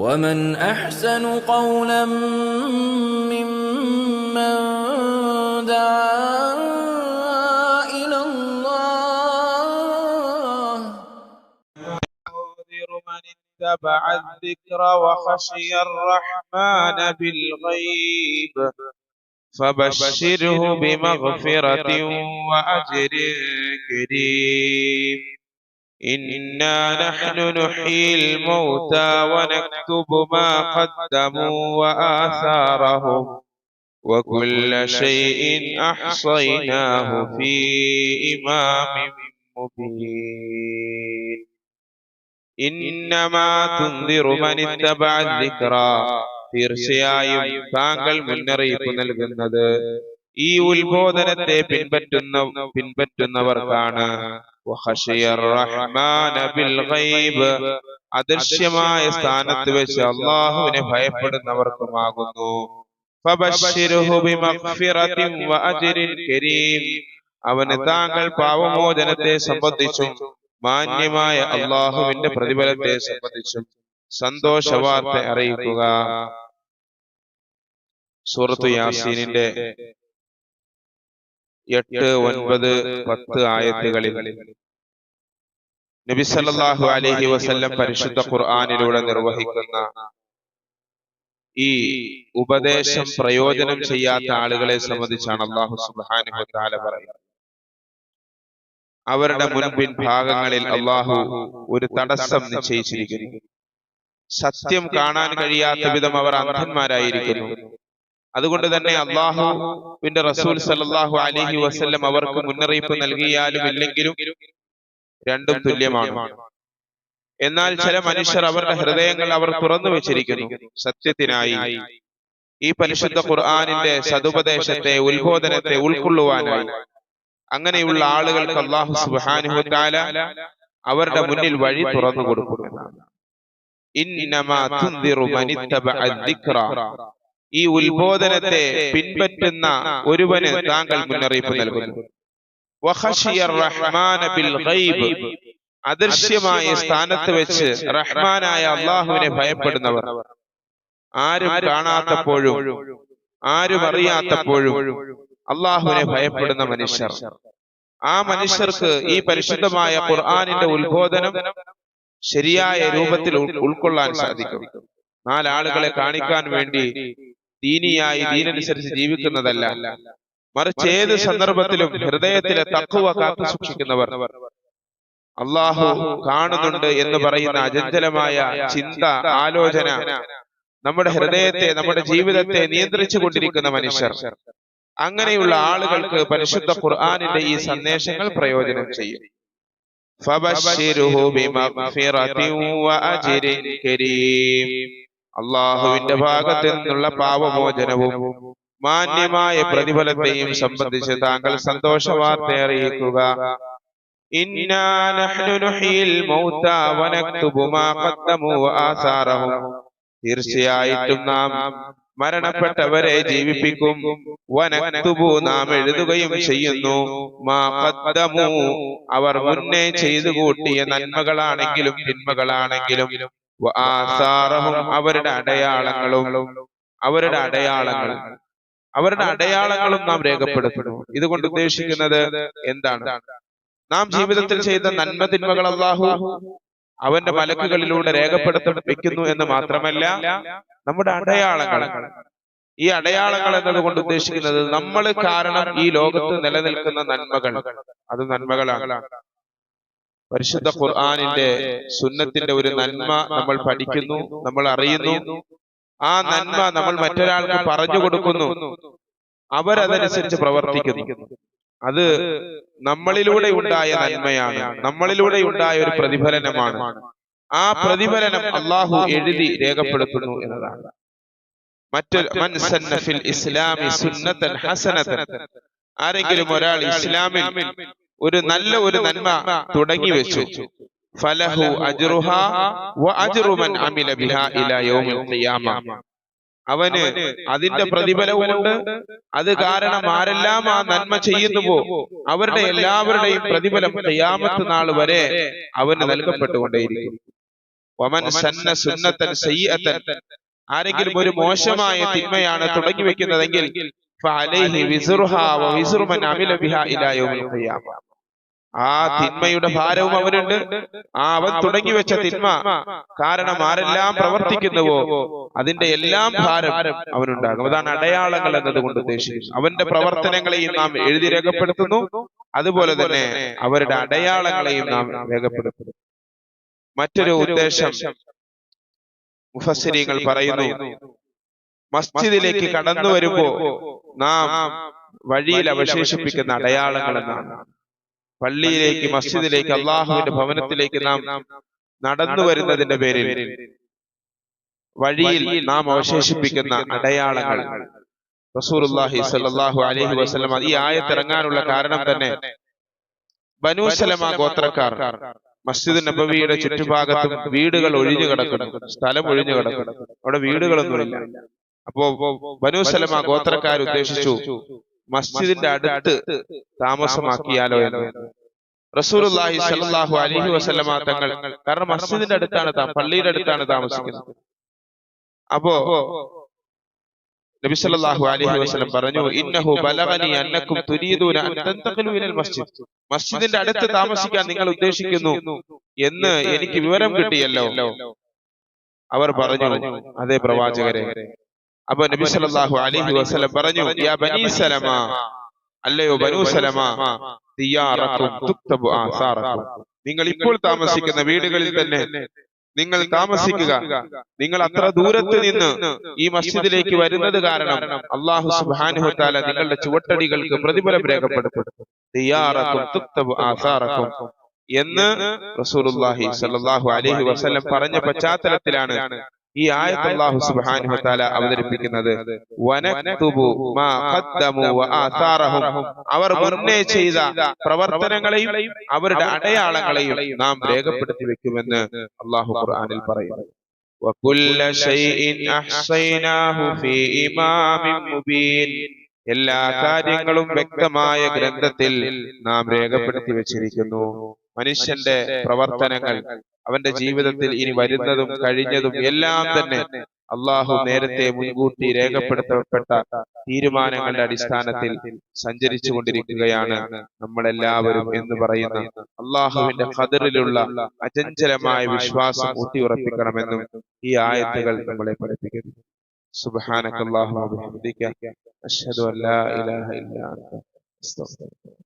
ومن احسن قولا ممن دعا إلى الله من اتبع الذكر وخشي الرحمن بالغيب فبشره بمغفرة وأجر كريم إنا نحن نحيي الموتى ونكتب ما قدموا وآثارهم وكل شيء أحصيناه في إمام مبين إنما تنذر من اتبع الذكر തീർച്ചയായും താങ്കൾ മുന്നറിയിപ്പ് നൽകുന്നത് ഈ ഉത്ബോധനത്തെ പിൻപറ്റുന്ന പിൻപറ്റുന്നവർക്കാണ് അദൃശ്യമായ സ്ഥാനത്ത് വെച്ച് അള്ളാഹുവിനെ ഭയപ്പെടുന്നവർക്കുമാകുന്നു. അവന് താങ്കൾ പാപമോചനത്തെ സംബന്ധിച്ചും മാന്യമായ അള്ളാഹുവിന്റെ പ്രതിഫലത്തെ സംബന്ധിച്ചും സന്തോഷ വാർത്ത അറിയിക്കുക. സൂറത്തു യാസീനിന്റെ എട്ട് ഒൻപത് പത്ത് ആയത്തുകളിൽ. നബി സല്ലല്ലാഹു അലൈഹി വസല്ലം പരിശുദ്ധ ഖുർആനിലൂടെ നിർവഹിക്കുന്ന ഈ ഉപദേശം പ്രയോജനം ചെയ്യാത്ത ആളുകളെ സംബന്ധിച്ചാണ് അള്ളാഹു സുബ്ഹാനഹു തആല പറയുന്നത്. അവരുടെ മുൻപിൻ ഭാഗങ്ങളിൽ അള്ളാഹു ഒരു തടസ്സം നിശ്ചയിച്ചിരിക്കുന്നു. സത്യം കാണാൻ കഴിയാത്ത വിധം അവർ അന്ധന്മാരായിരിക്കുന്നു. അതുകൊണ്ട് തന്നെ അള്ളാഹുവിന്റെ റസൂൽ സല്ലല്ലാഹു അലൈഹി വസ്ല്ലം അവർക്ക് മുന്നറിയിപ്പ് നൽകിയാലും ഇല്ലെങ്കിലും രണ്ടും തുല്യമാണ്. എന്നാൽ ചില മനുഷ്യർ അവരുടെ ഹൃദയങ്ങൾ അവർ തുറന്നു വെച്ചിരിക്കുന്നു. സത്യത്തിനായി ഈ പരിശുദ്ധ ഖുർആാനിന്റെ സതുപദേശത്തെ ഉത്ബോധനത്തെ ഉൾക്കൊള്ളുവാനായി അങ്ങനെയുള്ള ആളുകൾക്ക് അള്ളാഹു സുബ്ഹാനഹു തആല അവരുടെ മുന്നിൽ വഴി തുറന്നു കൊടുക്കുന്നതാണ് ഈ ഉത്ബോധനത്തെ പിൻപറ്റുന്ന ഒരുവന് താങ്കൾ മുന്നറിയിപ്പ് നൽകുന്നു. അദൃശ്യമായ സ്ഥാനത്ത് വെച്ച് റഹ്മാനായ അള്ളാഹുവിനെ ഭയപ്പെടുന്നവർ. ആരും കാണാത്തപ്പോഴും ആരും അറിയാത്തപ്പോഴും അള്ളാഹുവിനെ ഭയപ്പെടുന്ന മനുഷ്യർ. ആ മനുഷ്യർക്ക് ഈ പരിശുദ്ധമായ ഖുർആാനിന്റെ ഉത്ബോധനം ശരിയായ രൂപത്തിൽ ഉൾക്കൊള്ളാൻ സാധിക്കും. നാലാളുകളെ കാണിക്കാൻ വേണ്ടി ദീനിയായി ദീനനുസരിച്ച് ജീവിക്കുന്നതല്ല. മറിച്ച് ഏത് സന്ദർഭത്തിലും ഹൃദയത്തിലെ തക്കുവ കാത്തു സൂക്ഷിക്കുന്നവർ. അള്ളാഹു കാണുന്നുണ്ട് എന്ന് പറയുന്ന അജഞ്ചലമായ ചിന്ത ആലോചന നമ്മുടെ ഹൃദയത്തെ നമ്മുടെ ജീവിതത്തെ നിയന്ത്രിച്ചു കൊണ്ടിരിക്കുന്ന മനുഷ്യർ. അങ്ങനെയുള്ള ആളുകൾക്ക് പരിശുദ്ധ ഖുർആാനിന്റെ ഈ സന്ദേശങ്ങൾ പ്രയോജനം ചെയ്യും. അള്ളാഹുവിന്റെ ഭാഗത്ത് നിന്നുള്ള പാപമോചനവും മാന്യമായ പ്രതിഫലത്തെയും സംബന്ധിച്ച് താങ്കൾ സന്തോഷവാർത്ത അറിയിക്കുക. തീർച്ചയായിട്ടും നാം മരണപ്പെട്ടവരെ ജീവിപ്പിക്കും. വനക്തുബു നാം എഴുതുകയും ചെയ്യുന്നു. അവർ മുന്നേ ചെയ്തു കൂട്ടിയ നന്മകളാണെങ്കിലും തിന്മകളാണെങ്കിലും അവരുടെ അടയാളങ്ങളും അവരുടെ അടയാളങ്ങൾ അവരുടെ അടയാളങ്ങളും നാം രേഖപ്പെടുത്തുന്നു. ഇതുകൊണ്ട് ഉദ്ദേശിക്കുന്നത് എന്താണ്? നാം ജീവിതത്തിൽ ചെയ്ത നന്മ തിന്മകൾ അള്ളാഹു അവന്റെ മലക്കുകളിലൂടെ രേഖപ്പെടുത്തിപ്പിക്കുന്നു എന്ന് മാത്രമല്ല നമ്മുടെ അടയാളങ്ങൾ. ഈ അടയാളങ്ങൾ എന്നതുകൊണ്ട് ഉദ്ദേശിക്കുന്നത് നമ്മൾ കാരണം ഈ ലോകത്ത് നിലനിൽക്കുന്ന നന്മകൾ. അത് നന്മകളാണ്. പരിശുദ്ധ ഖുർആാനിന്റെ സുന്നത്തിന്റെ ഒരു നന്മ നമ്മൾ പഠിക്കുന്നു നമ്മൾ അറിയുന്നു. ആ നന്മ നമ്മൾ മറ്റൊരാൾക്ക് പറഞ്ഞു കൊടുക്കുന്നു. അവരതനുസരിച്ച് പ്രവർത്തിക്കുന്നു. അത് നമ്മളിലൂടെ ഉണ്ടായ നന്മയാണ്. നമ്മളിലൂടെ ഉണ്ടായ ഒരു പ്രതിഫലനമാണ്. ആ പ്രതിഫലനം അള്ളാഹു എഴുതി രേഖപ്പെടുത്തുന്നു എന്നതാണ്. മറ്റൊരു മൻ സന്ന ഇസ്ലാമി സുന്നത്തൻ ഹസനത്തൻ. ആരെങ്കിലും ഒരാൾ ഇസ്ലാമിൽ ഒരു നല്ല ഒരു നന്മ തുടങ്ങി വെച്ചു. ഫലഹു അജ്റുഹ വ അജ്റു മൻ അമില ബിഹാ ഇലാ യൗമിൽ ഖിയാമ. അവന് അതിന്റെ പ്രതിഫലവുമുണ്ട്. അത് കാരണം ആരെല്ലാം ആ നന്മ ചെയ്യുന്നുവോ? അവരുടെ എല്ലാവരുടെയും പ്രതിഫലം ഖിയാമത്ത് നാൾ വരെ അവന് നൽകപ്പെട്ടുകൊണ്ടേയിരിക്കും. വമൻ സന്ന സുന്നത്തൻ സയ്യത്തൻ. ആരെങ്കിലും ഒരു മോശമായ തിന്മയാണ് തുടങ്ങി വെക്കുന്നതെങ്കിൽ ഇലാ യൗമിൽ ഖിയാമ. ആ തിന്മയുടെ ഭാരവും അവനുണ്ട്. ആ അവൻ തുടങ്ങി വെച്ച തിന്മ. കാരണം ആരെല്ലാം പ്രവർത്തിക്കുന്നുവോ? അതിന്റെ എല്ലാം ഭാരം അവനുണ്ടാകും. അതാണ് അടയാളങ്ങൾ എന്നതുകൊണ്ട് ഉദ്ദേശിക്കുന്നത്. അവന്റെ പ്രവർത്തനങ്ങളെയും നാം എഴുതി രേഖപ്പെടുത്തുന്നു. അതുപോലെ തന്നെ അവരുടെ അടയാളങ്ങളെയും നാം രേഖപ്പെടുത്തുന്നു. മറ്റൊരു ഉദ്ദേശം മുഫസ്സിരികൾ പറയുന്നു. മസ്ജിദിലേക്ക് കടന്നു വരുമ്പോ നാം വഴിയിൽ അവശേഷിപ്പിക്കുന്ന അടയാളങ്ങൾ എന്നാണ് പള്ളിയിലേക്ക് മസ്ജിദിലേക്ക് അള്ളാഹുവിന്റെ ഭവനത്തിലേക്ക് നാം നടന്നു വരുന്നതിന്റെ പേരിൽ വഴിയിൽ നാം അവശേഷിപ്പിക്കുന്ന അടയാളങ്ങൾ. റസൂലുള്ളാഹി സ്വല്ലല്ലാഹു അലൈഹി വസല്ലം ഈ ആയത്തിറങ്ങാനുള്ള കാരണം തന്നെ ബനൂ സലമ ഗോത്രക്കാർ. മസ്ജിദ് നബവിയുടെ ചുറ്റുഭാഗത്തും വീടുകൾ ഒഴിഞ്ഞു കിടക്കുന്നു. സ്ഥലം ഒഴിഞ്ഞു കിടക്കുന്നു. അവിടെ വീടുകളൊന്നുമില്ല അപ്പോ ബനൂ സലമ ഗോത്രക്കാർ ഉദ്ദേശിച്ചു മസ്ജിദിന്റെ അടുത്ത് താമസമാക്കിയാലോ എന്ന്. റസൂലുള്ളാഹി സ്വല്ലല്ലാഹു അലൈഹി വസല്ലമ തങ്ങൾ. കാരണം മസ്ജിദിന്റെ അടുത്താണ് പള്ളിയുടെ അടുത്താണ് താമസിക്കുന്നത്. അപ്പോ നബി സല്ലല്ലാഹു അലൈഹി വസല്ലം പറഞ്ഞു ഇന്നഹു ബലഗനി അന്നക്കും തുരീദൂന അൻ തന്തഖിലു ഇലൽ മസ്ജിദ്. മസ്ജിദിന്റെ അടുത്ത് താമസിക്കാൻ നിങ്ങൾ ഉദ്ദേശിക്കുന്നു എന്ന് എനിക്ക് വിവരം കിട്ടിയല്ലോ. അവർ പറഞ്ഞു അതേ പ്രവാചകരെ അപ്പൊ നബി സല്ലല്ലാഹു അലൈഹി വസല്ലം പറഞ്ഞു യാ ബനീ സലമ അല്ലയോ ബനൂ സലമ ദിയാറക്കും തുക്തബു ആസാറക്കും നിങ്ങൾ ഇപ്പോൾ താമസിക്കുന്ന വീടുകളിൽ തന്നെ നിങ്ങൾ താമസിക്കുക. നിങ്ങൾ അത്ര ദൂരത്ത് നിന്ന് ഈ മസ്ജിദിലേക്ക് വരുന്നത് കാരണം അള്ളാഹു തആല നിങ്ങളുടെ ചുവട്ടടികൾക്ക് പ്രതിഫലം രേഖപ്പെടുത്തും. ദിയാറക്കും തുക്തബു ആസാറക്കും എന്ന് റസൂലുള്ളാഹി സ്വല്ലല്ലാഹു അലൈഹി വസല്ലം പറഞ്ഞ പശ്ചാത്തലത്തിലാണ് ഈ ആയത്ത് അള്ളാഹു സുബ്ഹാനഹു തആല അവതരിപ്പിക്കുന്നത് വനക്തുബു മാ ഖദ്ദമു വആസാറഹും അവർ മുന്നേ ചെയ്ത പ്രവർത്തനങ്ങളെയും അവരുടെ അടയാളങ്ങളെയും നാം രേഖപ്പെടുത്തി വെക്കുമെന്ന് അള്ളാഹു ഖുർആനിൽ പറയുന്നു. വകുല്ല ഷൈഇൻ അഹ്സൈനാഹു ഫീ ഇമാമിൻ മുബീൻ. എല്ലാ കാര്യങ്ങളും വ്യക്തമായ ഗ്രന്ഥത്തിൽ നാം രേഖപ്പെടുത്തി വെച്ചിരിക്കുന്നു. മനുഷ്യന്റെ പ്രവർത്തനങ്ങൾ അവന്റെ ജീവിതത്തിൽ ഇനി വരുന്നതും കഴിഞ്ഞതും എല്ലാം തന്നെ അള്ളാഹു നേരത്തെ മുൻകൂട്ടി രേഖപ്പെടുത്തപ്പെട്ട തീരുമാനങ്ങളുടെ അടിസ്ഥാനത്തിൽ സഞ്ചരിച്ചു കൊണ്ടിരിക്കുകയാണ് നമ്മളെല്ലാവരും എന്ന് പറയുന്ന അള്ളാഹുവിന്റെ ഖദറിലുള്ള അചഞ്ചലമായ വിശ്വാസം ഊട്ടിയുറപ്പിക്കണമെന്നും ഈ ആയത്തുകൾ നമ്മളെ പഠിപ്പിക്കുന്നു. സുബാനക്കല്ലാഹു അഷ്ഹദു അല്ലാ ഇലാഹ ഇല്ലാ അസ്തഗ്ഫിറുക